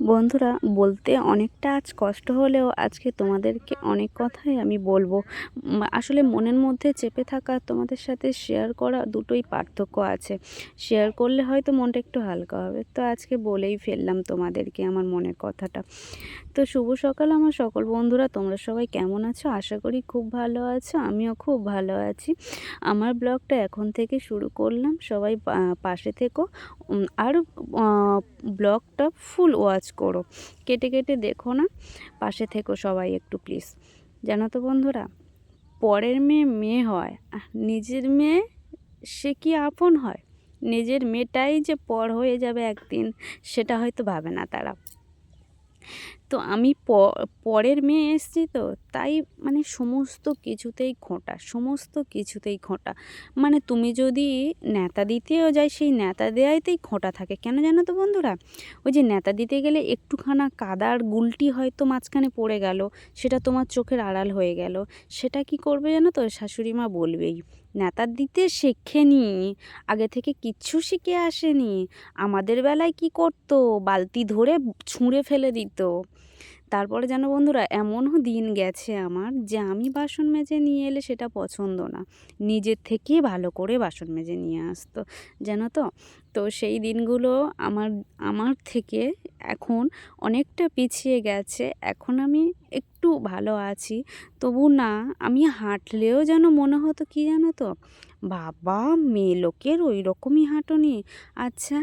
বন্ধুরা, বলতে অনেকটা আজ কষ্ট হলেও আজকে তোমাদেরকে অনেক কথাই আমি বলব। আসলে মনের মধ্যে চেপে থাকা তোমাদের সাথে শেয়ার করা দুটোই পার্থক্য আছে। শেয়ার করলে হয়তো মনটা একটু হালকা হবে। তো আজকে বলেই ফেললাম তোমাদেরকে আমার মনের কথাটা। তো শুভ সকাল আমার সকল বন্ধুরা, তোমরা সবাই কেমন আছো? আশা করি খুব ভালো আছো, আমিও খুব ভালো আছি। আমার ব্লগটা এখন থেকে শুরু করলাম। সবাই পাশে থেকো। আর ব্লগটা ফুল ওয়াচ করো। কেটে কেটে দেখো না? পাশে থেকো সবাই একটু প্লিজ জানো তো বন্ধুরা, পরের মেয়ে মেয়ে হয় নিজের মেয়ে সে কি আপন হয়? নিজের মেয়েটাই যে পর হয়ে যাবে একদিন, সেটা হয়তো ভাবে না তারা। তো আমি পরের মেয়ে এসেছি তো, তাই মানে সমস্ত কিছুতেই খোঁটা, সমস্ত কিছুতেই খোঁটা। মানে তুমি যদি নেতা দিতেও যাই, সেই নেতা দেওয়াইতেই খোঁটা থাকে। কেন জানো তো বন্ধুরা? ওই যে নেতা দিতে গেলে একটুখানা কাদার গুলটি হয়তো মাঝখানে পড়ে গেল, সেটা তোমার চোখের আড়াল হয়ে গেল। সেটা কি করবে জানো তো? শাশুড়ি মা বলবেই। নেতা দিতে শেখেনি, আগে থেকে কিচ্ছু শিখে আসেনি, আমাদের বেলায় কি করতো? বালতি ধরে ছুঁড়ে ফেলে দিত। তারপরে যেন বন্ধুরা এমনও দিন গেছে আমার যে আমি বাসন মেজে নিয়ে এলে সেটা পছন্দ না। নিজের থেকে ভালো করে বাসন মেজে নিয়ে আসতো, জানো তো? তো সেই দিনগুলো আমার আমার থেকে এখন অনেকটা পিছিয়ে গেছে। এখন আমি একটু ভালো আছি। তবু না, আমি হাঁটলেও যেন মনে হতো কি জানো তো? বাবা, মেয়ে লোকের ওই রকমই হাঁটনি। আচ্ছা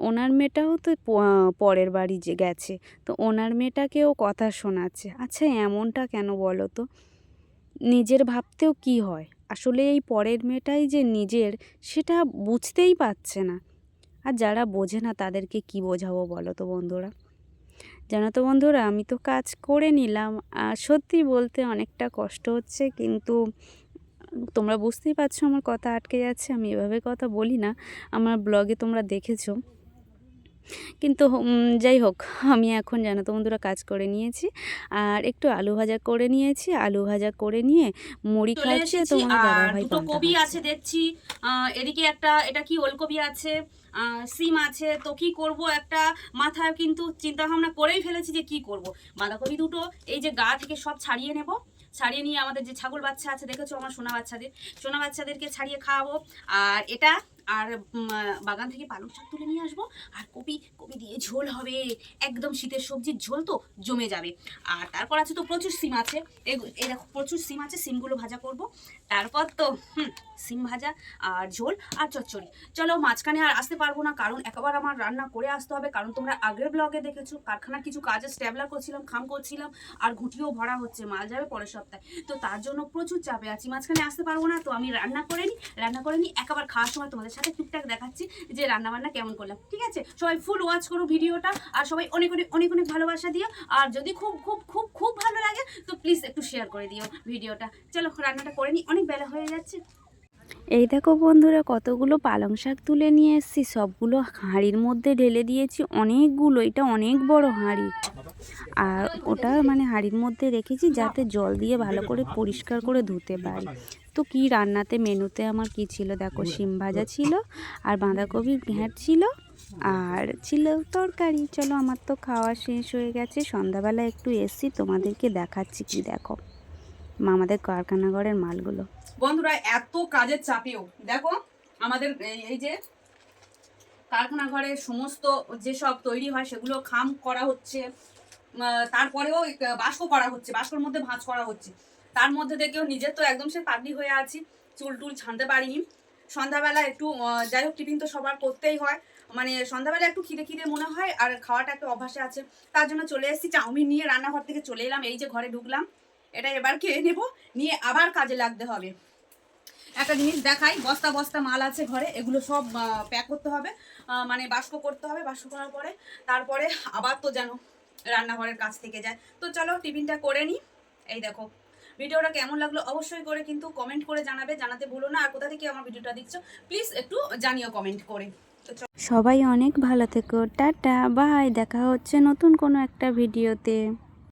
ওনার মেয়েটাও তো পরের বাড়ি যে, গেছে। তো ওনার মেয়েটাকেও কথা শোনাচ্ছে। আচ্ছা এমনটা কেন বলো তো? নিজের ভাবতেও কি হয়? আসলে এই পরের মেয়েটাই যে নিজের, সেটা বুঝতেই পারছে না। আর যারা বোঝে না, তাদেরকে কি বোঝাবো বলো তো বন্ধুরা? জানো তো বন্ধুরা, আমি তো কাজ করে নিলাম। আর সত্যি বলতে অনেকটা কষ্ট হচ্ছে, কিন্তু তোমরা বুঝতেই পারছ আমার কথা আটকে যাচ্ছে। আমি এভাবে কথা বলি না। আমার ব্লগে তোমরা দেখেছ। কিন্তু যাই হোক আমি এখন জানো তো বন্ধুরা কাজ করে নিয়েছি। আর একটু আলু ভাজা করে নিয়েছি আলু ভাজা করে নিয়ে মুড়ি খাচ্ছে তোমার দাদা আর ভাই দুটো কবি আছে দেখছি। এদিকে একটা এটা কি ওলকবি আছে? সিম আছে। তো কি করব একটা মাথায় কিন্তু চিন্তা ভাবনা করেই ফেলেছি যে কি করব। বাঁধাকপি দুটো এই যে গা থেকে সব ছাড়িয়ে নেব। ছাড়িয়ে নিয়ে আমাদের যে ছাগল বাচ্চা আছে দেখেছ আমার সোনা বাচ্চাদের? সোনা বাচ্চাদেরকে ছাড়িয়ে খাওয়াবো। আর এটা আর বাগান থেকে পালং শাক তুলে নিয়ে আসব। আর কপি কপি দিয়ে ঝোল হবে। একদম শীতের সবজির ঝোল তো জমে যাবে। আর তারপর আছে তো প্রচুর সিম আছে। এই- দেখো, প্রচুর সিম আছে, সিমগুলো ভাজা করব। তারপর তো সিম ভাজা আর ঝোল আর চচ্চড়ি। চলো মাঝখানে আর আসতে পারব না, কারণ একবার আমার রান্না করে আসতে হবে। কারণ তোমরা আগের ব্লগে দেখেছ, কারখানার কিছু কাজে স্ট্যাবলার করছিলাম, খাম করছিলাম, আর ঘুটিও ভরা হচ্ছে, মাল যাবে পরের সপ্তাহে। তো তার জন্য প্রচুর চাপে আছি। মাঝখানে আসতে পারব না, তো আমি রান্না করে নিই রান্না করে নিই একবার খাওয়ার সময় তোমাদের সাথে টুকটাক দেখাচ্ছি যে রান্না বান্না কেমন করলাম, ঠিক আছে? সবাই ফুল ওয়াচ করো ভিডিওটা আর সবাই অনেক অনেক অনেক অনেক ভালোবাসা দিও। আর যদি খুব খুব খুব খুব ভালো লাগে, তো প্লিজ একটু শেয়ার করে দিও ভিডিওটা। চলো, রান্নাটা করে নিই অনেক বেলা হয়ে যাচ্ছে। এই দেখো বন্ধুরা, কতগুলো পালং শাক তুলে নিয়ে এসেছি। সবগুলো হাঁড়ির মধ্যে ঢেলে দিয়েছি, অনেকগুলো, এটা অনেক বড় হাঁড়ি। আর ওটা মানে হাঁড়ির মধ্যে রেখেছি যাতে জল দিয়ে ভালো করে পরিষ্কার করে ধুতে পারি। তো কি রান্নাতে মেনুতে আমার কি ছিল? দেখো, শিম ভাজা ছিল, আর বাঁধাকপির ঘ্যাঁট ছিল, আর ছিল তরকারি। চলো, আমার তো খাওয়া শেষ হয়ে গেছে। সন্ধ্যাবেলা একটু এসছি, তোমাদেরকে দেখাচ্ছি কি দেখো। আমাদের কারখানা ঘরের মালগুলো। বন্ধুরা, এত কাজের চাপেও, দেখো, আমাদের এই- যে কারখানা ঘরে সমস্ত যেসব তৈরি হয়, সেগুলো খাম করা হচ্ছে। তারপরেও বাস্ক করা হচ্ছে বাস্কর মধ্যে ভাঁজ করা হচ্ছে। তার মধ্যে থেকেও নিজের তো একদম সে পাগলি হয়ে আছি, চুল টুল ছানতে পারিনি। সন্ধ্যাবেলা একটু যাই হোক, টিফিন তো সবার করতেই হয়। মানে সন্ধ্যাবেলা একটু খিদে খিদে মনে হয়, আর খাওয়াটা একটা অভ্যাসে আছে। তার জন্য চলে এসেছি, চাউমিন নিয়ে রান্নাঘর থেকে চলে এলাম। এই যে ঘরে ঢুকলাম, এটা এবার খেয়ে নেব, নিয়ে আবার কাজে লাগতে হবে। একটা জিনিস দেখাই, বস্তা বস্তা মাল আছে ঘরে, এগুলো সব প্যাক করতে হবে। মানে বাস্ক করতে হবে বাস্ক করার পরে, তারপরে আবার তো যেন রান্নাঘরের কাছ থেকে যায়। তো চলো টিফিনটা করে নিই এই দেখো, ভিডিওটা কেমন লাগল অবশ্যই করে কিন্তু কমেন্ট করে জানাবে, জানাতে ভুলো না। আর কোথা থেকে আমার ভিডিওটা দেখছ প্লিজ একটু জানিও কমেন্ট করে। সবাই অনেক ভালো থেকো, টাটা বাই দেখা হচ্ছে নতুন কোনো একটা ভিডিওতে।